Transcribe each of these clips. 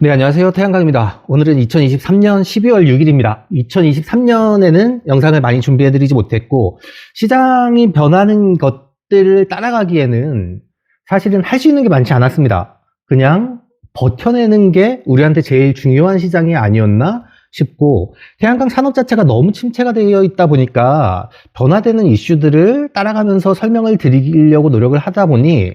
네, 안녕하세요. 태양광입니다. 오늘은 2023년 12월 6일입니다. 2023년에는 영상을 많이 준비해드리지 못했고, 시장이 변하는 것들을 따라가기에는 사실은 할 수 있는 게 많지 않았습니다. 그냥 버텨내는 게 우리한테 제일 중요한 시장이 아니었나 싶고, 태양광 산업 자체가 너무 침체가 되어 있다 보니까 변화되는 이슈들을 따라가면서 설명을 드리려고 노력을 하다 보니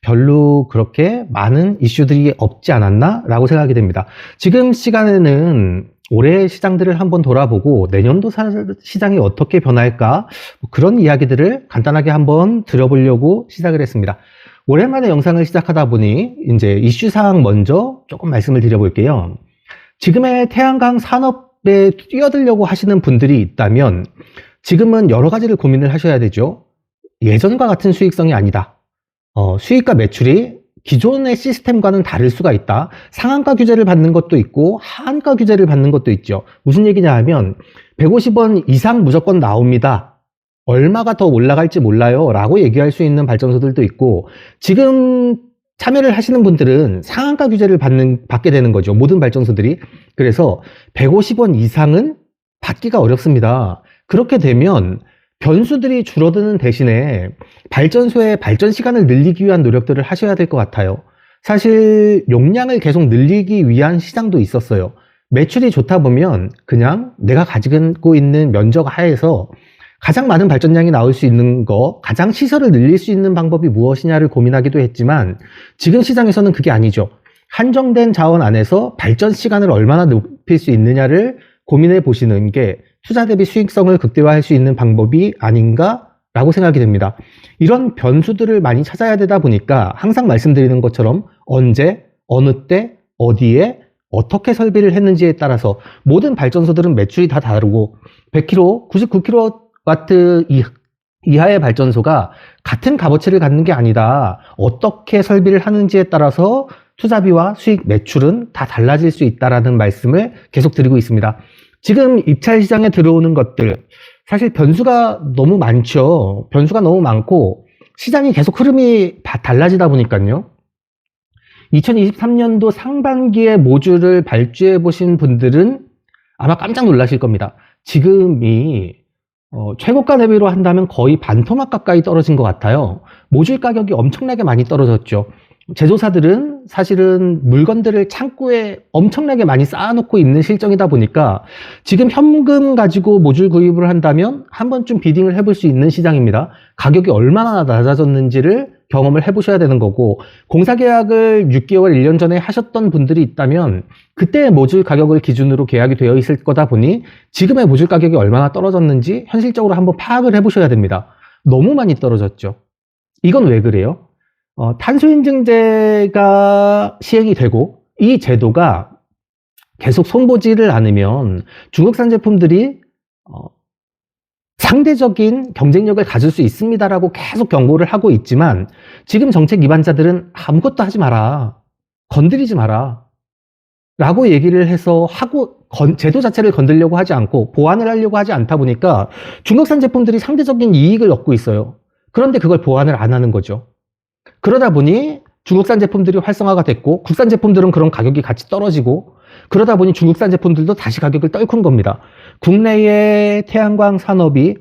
별로 그렇게 많은 이슈들이 없지 않았나 라고 생각이 됩니다. 지금 시간에는 올해 시장들을 한번 돌아보고 내년도 사- 시장이 어떻게 변할까 뭐 그런 이야기들을 간단하게 한번 들어보려고 시작을 했습니다. 오랜만에 영상을 시작하다 보니 이제 이슈 사항 먼저 조금 말씀을 드려볼게요. 지금의 태양광 산업에 뛰어들려고 하시는 분들이 있다면 지금은 여러 가지를 고민을 하셔야 되죠. 예전과 같은 수익성이 아니다. 어, 수익과 매출이 기존의 시스템과는 다를 수가 있다. 상한가 규제를 받는 것도 있고 하한가 규제를 받는 것도 있죠. 무슨 얘기냐 하면 150원 이상 무조건 나옵니다. 얼마가 더 올라갈지 몰라요. 라고 얘기할 수 있는 발전소들도 있고 지금 참여를 하시는 분들은 상한가 규제를 받는, 받게 되는 거죠. 모든 발전소들이. 그래서 150원 이상은 받기가 어렵습니다. 그렇게 되면 변수들이 줄어드는 대신에 발전소의 발전 시간을 늘리기 위한 노력들을 하셔야 될 것 같아요. 사실 용량을 계속 늘리기 위한 시장도 있었어요. 매출이 좋다 보면 그냥 내가 가지고 있는 면적 하에서 가장 많은 발전량이 나올 수 있는 거, 가장 시설을 늘릴 수 있는 방법이 무엇이냐를 고민하기도 했지만 지금 시장에서는 그게 아니죠. 한정된 자원 안에서 발전 시간을 얼마나 높일 수 있느냐를 고민해 보시는 게 투자 대비 수익성을 극대화할 수 있는 방법이 아닌가라고 생각이 됩니다. 이런 변수들을 많이 찾아야 되다 보니까 항상 말씀드리는 것처럼 언제, 어느 때, 어디에, 어떻게 설비를 했는지에 따라서 모든 발전소들은 매출이 다 다르고 100kW, 99kW 이- 이하의 발전소가 같은 값어치를 갖는 게 아니다. 어떻게 설비를 하는지에 따라서 투자비와 수익 매출은 다 달라질 수 있다라는 말씀을 계속 드리고 있습니다. 지금 입찰 시장에 들어오는 것들 사실 변수가 너무 많죠. 변수가 너무 많고 시장이 계속 흐름이 다 달라지다 보니까요. 2023년도 상반기에 모듈을 발주해 보신 분들은 아마 깜짝 놀라실 겁니다. 지금이 어, 최고가 대비로 한다면 거의 반토막 가까이 떨어진 것 같아요. 모듈 가격이 엄청나게 많이 떨어졌죠. 제조사들은 사실은 물건들을 창고에 엄청나게 많이 쌓아놓고 있는 실정이다 보니까 지금 현금 가지고 모듈 구입을 한다면 한 번쯤 비딩을 해볼 수 있는 시장입니다. 가격이 얼마나 낮아졌는지를 경험을 해보셔야 되는 거고 공사 계약을 6개월, 1년 전에 하셨던 분들이 있다면 그때의 모듈 가격을 기준으로 계약이 되어 있을 거다 보니 지금의 모듈 가격이 얼마나 떨어졌는지 현실적으로 한번 파악을 해보셔야 됩니다. 너무 많이 떨어졌죠. 이건 왜 그래요? 어, 탄소인증제가 시행이 되고 이 제도가 계속 손보지를 않으면 중국산 제품들이 어, 상대적인 경쟁력을 가질 수 있습니다라고 계속 경고를 하고 있지만 지금 정책 위반자들은 아무것도 하지 마라. 건드리지 마라. 라고 얘기를 해서 하고 건- 제도 자체를 건들려고 하지 않고 보완을 하려고 하지 않다 보니까 중국산 제품들이 상대적인 이익을 얻고 있어요. 그런데 그걸 보완을 안 하는 거죠. 그러다 보니 중국산 제품들이 활성화가 됐고 국산 제품들은 그런 가격이 같이 떨어지고 그러다 보니 중국산 제품들도 다시 가격을 떨군 겁니다. 국내의 태양광 산업이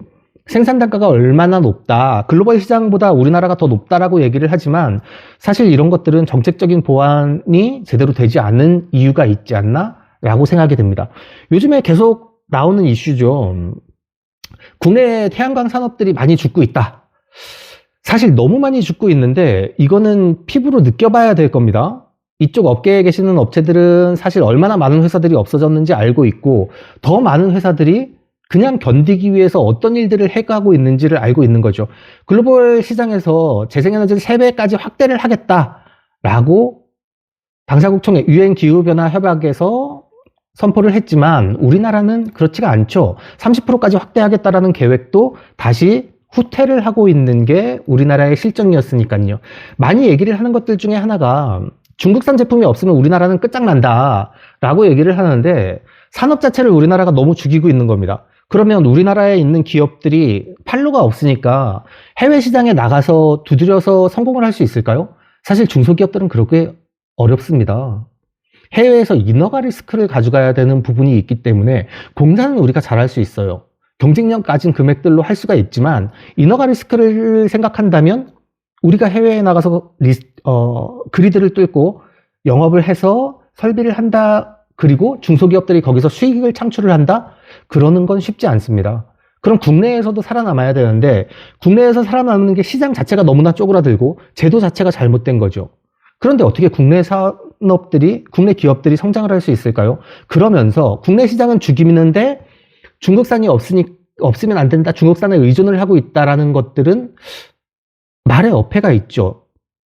생산 단가가 얼마나 높다, 글로벌 시장보다 우리나라가 더 높다라고 얘기를 하지만 사실 이런 것들은 정책적인 보완이 제대로 되지 않는 이유가 있지 않나라고 생각이 됩니다. 요즘에 계속 나오는 이슈죠. 국내 태양광 산업들이 많이 죽고 있다. 사실 너무 많이 죽고 있는데 이거는 피부로 느껴봐야 될 겁니다. 이쪽 업계에 계시는 업체들은 사실 얼마나 많은 회사들이 없어졌는지 알고 있고 더 많은 회사들이 그냥 견디기 위해서 어떤 일들을 해가고 있는지를 알고 있는 거죠. 글로벌 시장에서 재생에너지를 3배까지 확대를 하겠다라고 방사국총 유엔 기후변화 협약에서 선포를 했지만 우리나라는 그렇지가 않죠. 30%까지 확대하겠다라는 계획도 다시 후퇴를 하고 있는 게 우리나라의 실정이었으니까요. 많이 얘기를 하는 것들 중에 하나가 중국산 제품이 없으면 우리나라는 끝장난다 라고 얘기를 하는데 산업 자체를 우리나라가 너무 죽이고 있는 겁니다. 그러면 우리나라에 있는 기업들이 판로가 없으니까 해외 시장에 나가서 두드려서 성공을 할 수 있을까요? 사실 중소기업들은 그렇게 어렵습니다. 해외에서 인허가 리스크를 가져가야 되는 부분이 있기 때문에 공사는 우리가 잘할 수 있어요. 경쟁력 가진 금액들로 할 수가 있지만 인허가 리스크를 생각한다면 우리가 해외에 나가서 리스, 어, 그리드를 뚫고 영업을 해서 설비를 한다. 그리고 중소기업들이 거기서 수익을 창출을 한다? 그러는 건 쉽지 않습니다. 그럼 국내에서도 살아남아야 되는데 국내에서 살아남는 게 시장 자체가 너무나 쪼그라들고 제도 자체가 잘못된 거죠. 그런데 어떻게 국내 산업들이 국내 기업들이 성장을 할 수 있을까요? 그러면서 국내 시장은 죽이는데 중국산이 없으니 없으면 안 된다. 중국산에 의존을 하고 있다라는 것들은 말에 어폐가 있죠.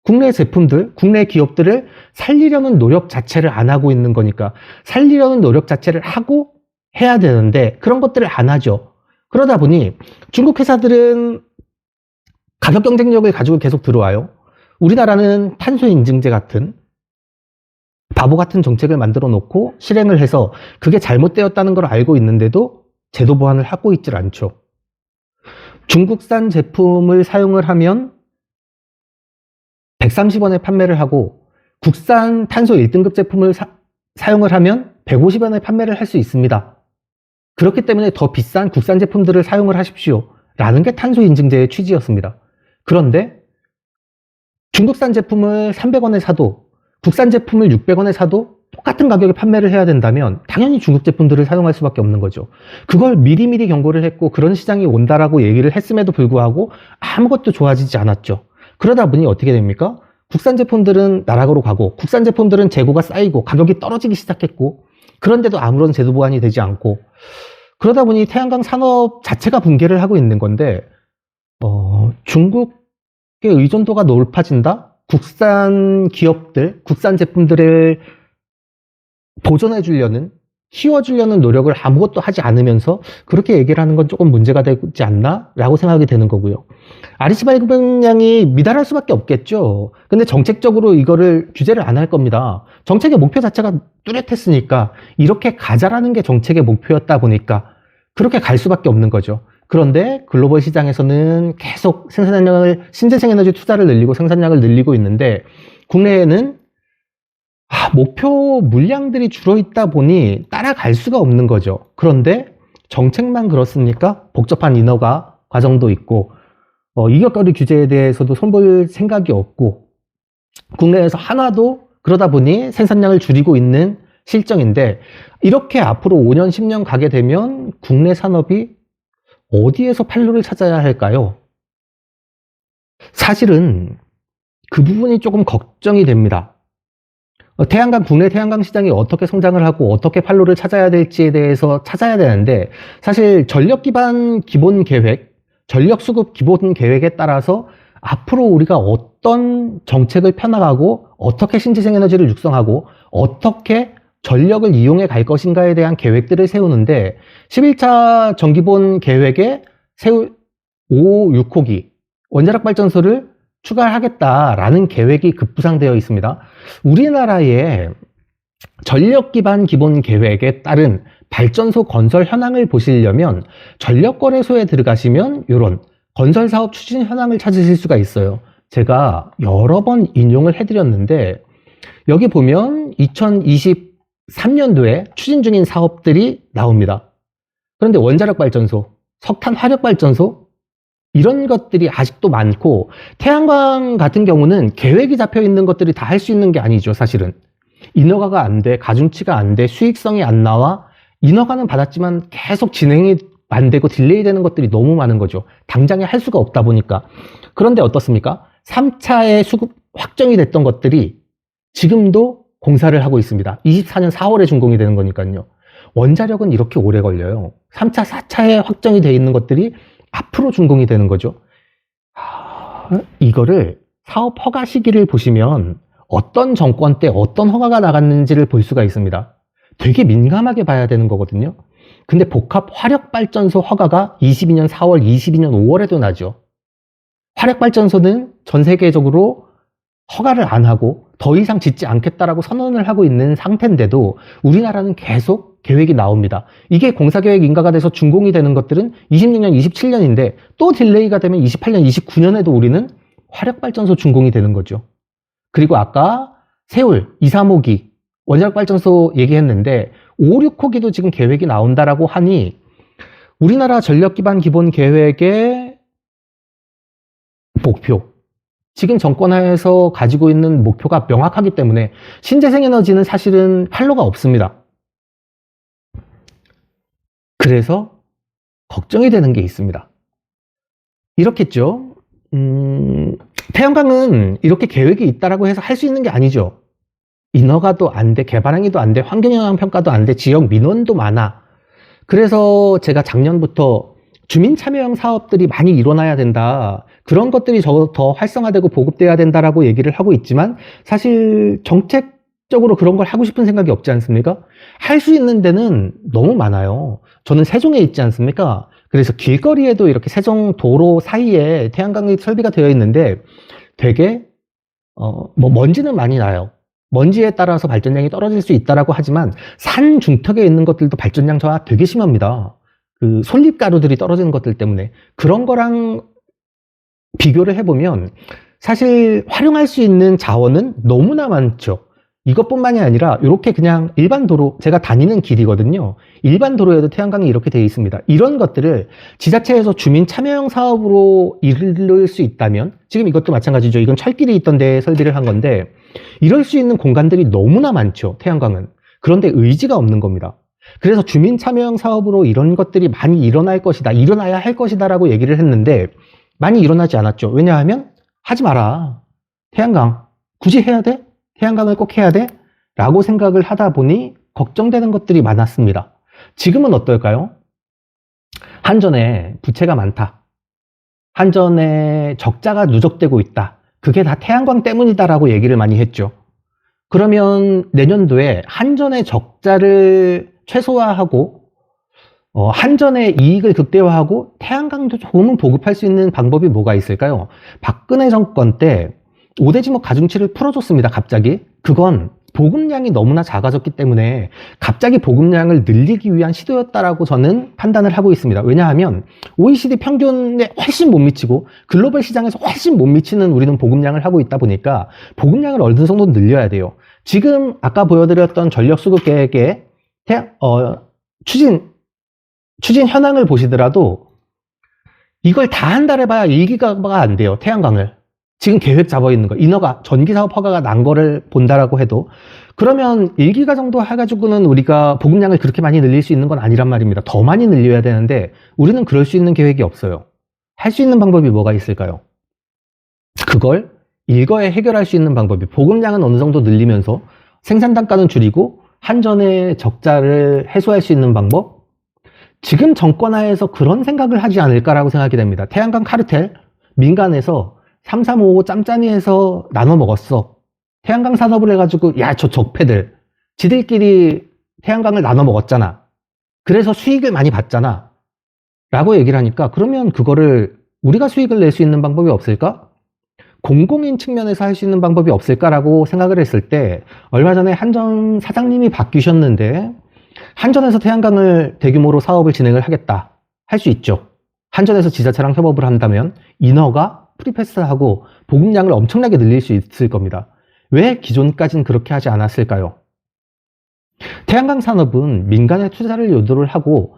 국내 제품들, 국내 기업들을 살리려는 노력 자체를 안 하고 있는 거니까 살리려는 노력 자체를 하고 해야 되는데 그런 것들을 안 하죠. 그러다 보니 중국 회사들은 가격 경쟁력을 가지고 계속 들어와요. 우리나라는 탄소 인증제 같은 바보 같은 정책을 만들어 놓고 실행을 해서 그게 잘못되었다는 걸 알고 있는데도 제도 보완을 하고 있질 않죠. 중국산 제품을 사용을 하면 130원에 판매를 하고 국산 탄소 1등급 제품을 사, 용을 하면 150원에 판매를 할 수 있습니다. 그렇기 때문에 더 비싼 국산 제품들을 사용을 하십시오. 라는 게 탄소 인증제의 취지였습니다. 그런데 중국산 제품을 300원에 사도 국산 제품을 600원에 사도 똑같은 가격에 판매를 해야 된다면 당연히 중국 제품들을 사용할 수밖에 없는 거죠. 그걸 미리미리 경고를 했고 그런 시장이 온다라고 얘기를 했음에도 불구하고 아무것도 좋아지지 않았죠. 그러다 보니 어떻게 됩니까? 국산 제품들은 나락으로 가고 국산 제품들은 재고가 쌓이고 가격이 떨어지기 시작했고 그런데도 아무런 제도 보완이 되지 않고 그러다 보니 태양광 산업 자체가 붕괴를 하고 있는 건데 어, 중국의 의존도가 높아진다? 국산 기업들, 국산 제품들을 보존해 주려는 키워주려는 노력을 아무것도 하지 않으면서 그렇게 얘기를 하는 건 조금 문제가 되지 않나? 라고 생각이 되는 거고요. 발급량이 미달할 수밖에 없겠죠. 근데 정책적으로 이거를 규제를 안 할 겁니다. 정책의 목표 자체가 뚜렷했으니까 이렇게 가자라는 게 정책의 목표였다 보니까 그렇게 갈 수밖에 없는 거죠. 그런데 글로벌 시장에서는 계속 생산량을 신재생 에너지 투자를 늘리고 생산량을 늘리고 있는데 국내에는 아, 목표 물량들이 줄어 있다 보니 따라갈 수가 없는 거죠. 그런데 정책만 그렇습니까? 복잡한 인허가 과정도 있고 어, 이격거리 규제에 대해서도 손볼 생각이 없고 국내에서 하나도 그러다 보니 생산량을 줄이고 있는 실정인데 이렇게 앞으로 5년, 10년 가게 되면 국내 산업이 어디에서 판로를 찾아야 할까요? 사실은 그 부분이 조금 걱정이 됩니다. 어, 태양광, 국내 태양광 시장이 어떻게 성장을 하고 어떻게 판로를 찾아야 될지에 대해서 찾아야 되는데 사실 전력 기반 기본 계획, 전력 수급 기본 계획에 따라서 앞으로 우리가 어떤 정책을 펴나가고 어떻게 신재생 에너지를 육성하고 어떻게 전력을 이용해 갈 것인가에 대한 계획들을 세우는데 11차 정기본 계획에 세울 5, 6호기 원자력 발전소를 추가하겠다라는 계획이 급부상되어 있습니다. 우리나라의 전력 기반 기본 계획에 따른 발전소 건설 현황을 보시려면 전력 거래소에 들어가시면 이런 건설 사업 추진 현황을 찾으실 수가 있어요. 제가 여러 번 인용을 해드렸는데 여기 보면 2023년도에 추진 중인 사업들이 나옵니다. 그런데 원자력 발전소, 석탄 화력 발전소 이런 것들이 아직도 많고 태양광 같은 경우는 계획이 잡혀 있는 것들이 다 할 수 있는 게 아니죠, 사실은. 인허가가 안 돼, 가중치가 안 돼, 수익성이 안 나와. 인허가는 받았지만 계속 진행이 안 되고 딜레이 되는 것들이 너무 많은 거죠. 당장에 할 수가 없다 보니까. 그런데 어떻습니까? 3차에 수급 확정이 됐던 것들이 지금도 공사를 하고 있습니다. 24년 4월에 준공이 되는 거니까요. 원자력은 이렇게 오래 걸려요. 3차, 4차에 확정이 돼 있는 것들이 앞으로 준공이 되는 거죠. 하, 이거를 사업 허가 시기를 보시면 어떤 정권 때 어떤 허가가 나갔는지를 볼 수가 있습니다. 되게 민감하게 봐야 되는 거거든요. 근데 복합 화력발전소 허가가 22년 4월, 22년 5월에도 나죠. 화력발전소는 전 세계적으로 허가를 안 하고 더 이상 짓지 않겠다라고 선언을 하고 있는 상태인데도 우리나라는 계속 계획이 나옵니다. 이게 공사계획 인가가 돼서 준공이 되는 것들은 26년, 27년인데 또 딜레이가 되면 28년, 29년에도 우리는 화력발전소 준공이 되는 거죠. 그리고 아까 세울 2, 3호기 원자력 발전소 얘기했는데 5, 6호기도 지금 계획이 나온다라고 하니 우리나라 전력 기반 기본 계획의 목표 지금 정권 하에서 가지고 있는 목표가 명확하기 때문에 신재생 에너지는 사실은 활로가 없습니다. 그래서 걱정이 되는 게 있습니다. 이렇겠죠. 음, 태양광은 이렇게 계획이 있다라고 해서 할 수 있는 게 아니죠. 인허가도 안 돼, 개발행위도 안 돼, 환경영향 평가도 안 돼, 지역 민원도 많아. 그래서 제가 작년부터 주민 참여형 사업들이 많이 일어나야 된다. 그런 것들이 더, 더 활성화되고 보급돼야 된다라고 얘기를 하고 있지만 사실 정책 적으로 그런 걸 하고 싶은 생각이 없지 않습니까? 할 수 있는 데는 너무 많아요. 저는 세종에 있지 않습니까? 그래서 길거리에도 이렇게 세종 도로 사이에 태양광이 설비가 되어 있는데 되게 어, 뭐 먼지는 많이 나요. 먼지에 따라서 발전량이 떨어질 수 있다라고 하지만 산 중턱에 있는 것들도 발전량 저하 되게 심합니다. 그 솔잎 가루들이 떨어지는 것들 때문에 그런 거랑 비교를 해보면 사실 활용할 수 있는 자원은 너무나 많죠. 이것뿐만이 아니라 이렇게 그냥 일반 도로 제가 다니는 길이거든요. 일반 도로에도 태양광이 이렇게 되어 있습니다. 이런 것들을 지자체에서 주민 참여형 사업으로 이룰 수 있다면 지금 이것도 마찬가지죠. 이건 철길이 있던 데 설비를 한 건데 이럴 수 있는 공간들이 너무나 많죠. 태양광은. 그런데 의지가 없는 겁니다. 그래서 주민 참여형 사업으로 이런 것들이 많이 일어날 것이다. 일어나야 할 것이다라고 얘기를 했는데 많이 일어나지 않았죠. 왜냐하면 하지 마라. 태양광 굳이 해야 돼? 태양광을 꼭 해야 돼? 라고 생각을 하다 보니 걱정되는 것들이 많았습니다. 지금은 어떨까요? 한전에 부채가 많다. 한전에 적자가 누적되고 있다. 그게 다 태양광 때문이다라고 얘기를 많이 했죠. 그러면 내년도에 한전의 적자를 최소화하고 어, 한전의 이익을 극대화하고 태양광도 조금은 보급할 수 있는 방법이 뭐가 있을까요? 박근혜 정권 때 5대 지목 가중치를 풀어줬습니다. 갑자기. 그건 보급량이 너무나 작아졌기 때문에 갑자기 보급량을 늘리기 위한 시도였다라고 저는 판단을 하고 있습니다. 왜냐하면 OECD 평균에 훨씬 못 미치고 글로벌 시장에서 훨씬 못 미치는 우리는 보급량을 하고 있다 보니까 보급량을 어느 정도 늘려야 돼요. 지금 아까 보여드렸던 전력 수급 계획의 태, 어, 추진 추진 현황을 보시더라도 이걸 다 한달 해봐야 1기가가 안 돼요. 태양광을. 지금 계획 잡아 있는 거. 인허가, 전기사업 허가가 난 거를 본다라고 해도 그러면 1기가 정도 해가지고는 우리가 보급량을 그렇게 많이 늘릴 수 있는 건 아니란 말입니다. 더 많이 늘려야 되는데 우리는 그럴 수 있는 계획이 없어요. 할 수 있는 방법이 뭐가 있을까요? 그걸 일거에 해결할 수 있는 방법이 보급량은 어느 정도 늘리면서 생산 단가는 줄이고 한전의 적자를 해소할 수 있는 방법? 지금 정권 하에서 그런 생각을 하지 않을까라고 생각이 됩니다. 태양광 카르텔 민간에서 3355 짬짜니에서 나눠 먹었어. 태양광 산업을 해가지고 야 저 적폐들 지들끼리 태양광을 나눠 먹었잖아. 그래서 수익을 많이 봤잖아. 라고 얘기를 하니까 그러면 그거를 우리가 수익을 낼 수 있는 방법이 없을까? 공공인 측면에서 할 수 있는 방법이 없을까라고 생각을 했을 때 얼마 전에 한전 사장님이 바뀌셨는데 한전에서 태양광을 대규모로 사업을 진행을 하겠다 할 수 있죠. 한전에서 지자체랑 협업을 한다면 인허가 프리패스하고 보급량을 엄청나게 늘릴 수 있을 겁니다. 왜 기존까지는 그렇게 하지 않았을까요? 태양광 산업은 민간의 투자를 유도를 하고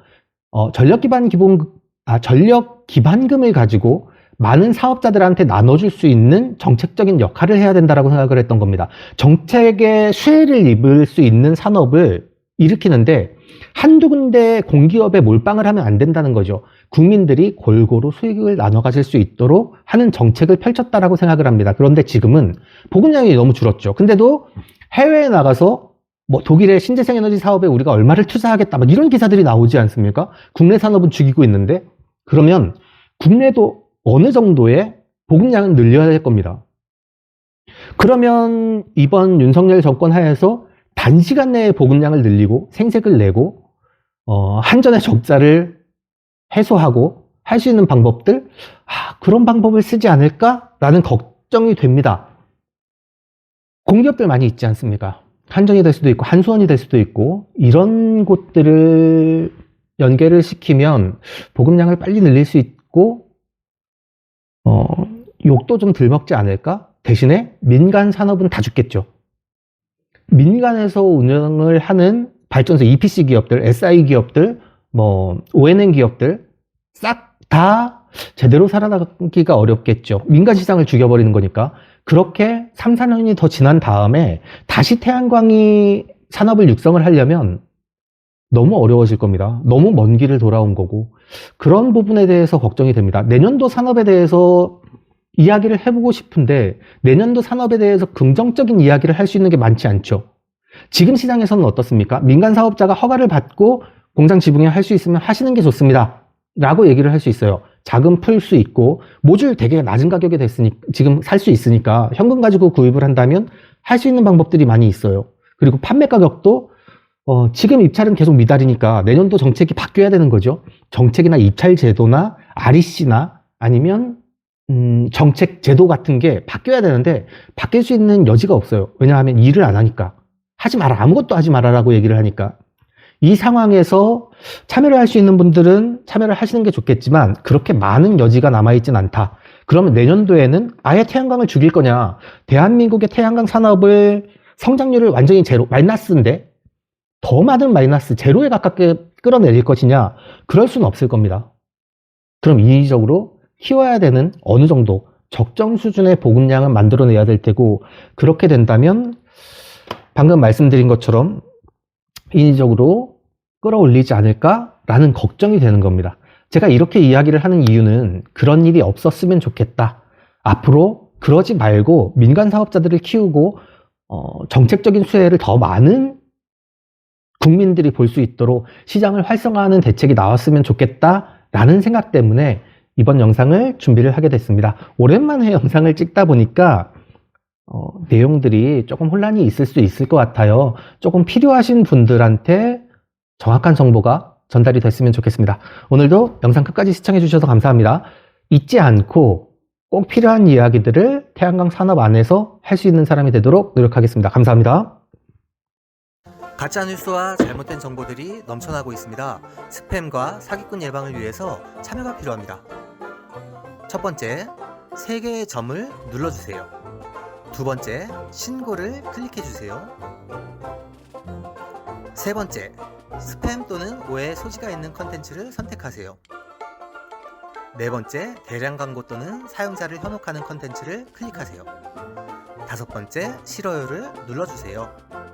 어, 전력 기반 기본 아, 전력 기반금을 가지고 많은 사업자들한테 나눠줄 수 있는 정책적인 역할을 해야 된다라고 생각을 했던 겁니다. 정책의 수혜를 입을 수 있는 산업을 일으키는데 한두 군데 공기업에 몰빵을 하면 안 된다는 거죠. 국민들이 골고루 수익을 나눠 가질 수 있도록 하는 정책을 펼쳤다라고 생각을 합니다. 그런데 지금은 보급량이 너무 줄었죠. 근데도 해외에 나가서 뭐 독일의 신재생 에너지 사업에 우리가 얼마를 투자하겠다 막 이런 기사들이 나오지 않습니까? 국내 산업은 죽이고 있는데 그러면 국내도 어느 정도의 보급량은 늘려야 될 겁니다. 그러면 이번 윤석열 정권 하에서 단시간 내에 보급량을 늘리고 생색을 내고 어, 한전의 적자를 해소하고 할 수 있는 방법들 아, 그런 방법을 쓰지 않을까라는 걱정이 됩니다. 공기업들 많이 있지 않습니까? 한전이 될 수도 있고 한수원이 될 수도 있고 이런 곳들을 연계를 시키면 보급량을 빨리 늘릴 수 있고 어, 욕도 좀 덜 먹지 않을까? 대신에 민간 산업은 다 죽겠죠. 민간에서 운영을 하는 발전소 EPC 기업들, SI 기업들, 뭐 ONM 기업들 싹 다 제대로 살아나기가 어렵겠죠. 민간 시장을 죽여버리는 거니까. 그렇게 3, 4년이 더 지난 다음에 다시 태양광이 산업을 육성을 하려면 너무 어려워질 겁니다. 너무 먼 길을 돌아온 거고. 그런 부분에 대해서 걱정이 됩니다. 내년도 산업에 대해서 이야기를 해보고 싶은데 내년도 산업에 대해서 긍정적인 이야기를 할 수 있는 게 많지 않죠. 지금 시장에서는 어떻습니까? 민간 사업자가 허가를 받고 공장 지붕에 할 수 있으면 하시는 게 좋습니다. 라고 얘기를 할 수 있어요. 자금 풀 수 있고 모듈 되게 낮은 가격에 됐으니 지금 살 수 있으니까 현금 가지고 구입을 한다면 할 수 있는 방법들이 많이 있어요. 그리고 판매 가격도 어, 지금 입찰은 계속 미달이니까 내년도 정책이 바뀌어야 되는 거죠. 정책이나 입찰 제도나 REC나 아니면 음, 정책 제도 같은 게 바뀌어야 되는데 바뀔 수 있는 여지가 없어요. 왜냐하면 일을 안 하니까 하지 마라 아무것도 하지 마라라고 얘기를 하니까 이 상황에서 참여를 할 수 있는 분들은 참여를 하시는 게 좋겠지만 그렇게 많은 여지가 남아 있진 않다. 그러면 내년도에는 아예 태양광을 죽일 거냐? 대한민국의 태양광 산업을 성장률을 완전히 제로, 마이너스인데 더 많은 마이너스, 제로에 가깝게 끌어내릴 것이냐? 그럴 수는 없을 겁니다. 그럼 인위적으로 키워야 되는 어느 정도 적정 수준의 보급량은 만들어내야 될 테고 그렇게 된다면 방금 말씀드린 것처럼 인위적으로 끌어올리지 않을까라는 걱정이 되는 겁니다. 제가 이렇게 이야기를 하는 이유는 그런 일이 없었으면 좋겠다. 앞으로 그러지 말고 민간 사업자들을 키우고 어, 정책적인 수혜를 더 많은 국민들이 볼 수 있도록 시장을 활성화하는 대책이 나왔으면 좋겠다라는 생각 때문에 이번 영상을 준비를 하게 됐습니다. 오랜만에 영상을 찍다 보니까 어, 내용들이 조금 혼란이 있을 수 있을 것 같아요. 조금 필요하신 분들한테 정확한 정보가 전달이 됐으면 좋겠습니다. 오늘도 영상 끝까지 시청해 주셔서 감사합니다. 잊지 않고 꼭 필요한 이야기들을 태양광 산업 안에서 할 수 있는 사람이 되도록 노력하겠습니다. 감사합니다. 가짜 뉴스와 잘못된 정보들이 넘쳐나고 있습니다. 스팸과 사기꾼 예방을 위해서 참여가 필요합니다. 첫 번째, 세 개의 점을 눌러주세요. 두 번째, 신고를 클릭해 주세요. 세 번째, 스팸 또는 오해 소지가 있는 컨텐츠를 선택하세요. 네 번째, 대량 광고 또는 사용자를 현혹하는 컨텐츠를 클릭하세요. 다섯 번째, 싫어요를 눌러주세요.